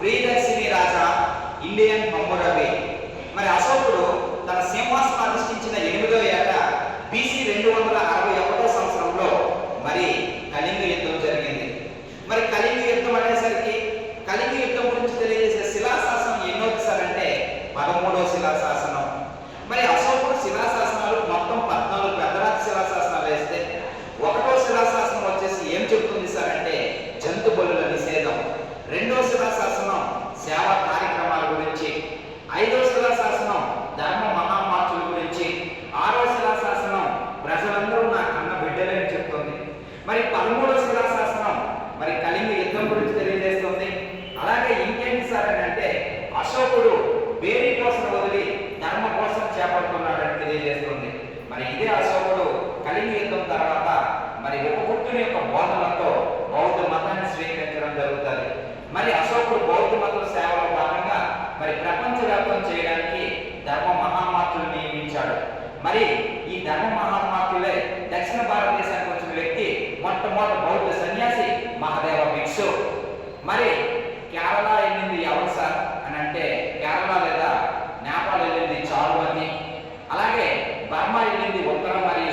ప్రియదర్శిని రాజా Indian బొమ్మరవి మరి అశోకుడు తన సింహాసనం అధిష్ఠించిన ఎనిమిదో ఏట బీసీ రెండు వందల అరవై ఒకటో సంవత్సరంలో మరి కళింగ యుద్ధం బోధనతో బౌద్ధ మతాన్ని స్వీకరించడం జరుగుతుంది. మరి అశోకుడు బౌద్ధ మతం సేవలో భాగంగా మరి ప్రపంచవ్యాప్తం చేయడానికి ధర్మ మహామాతులు నియమించాడు. మరి ఈ ధర్మ మహామాతులే దక్షిణ భారతదేశానికి వచ్చిన వ్యక్తి మొట్టమొదటి బౌద్ధ సన్యాసి మహాదేవ భిక్షు. మరి కేరళ వెళ్ళింది ఎవరు సార్? అని అంటే కేరళ లేదా నేపాల్ వెళ్ళింది అని అలాగే బర్మా వెళ్ళింది ఉత్తరం మరి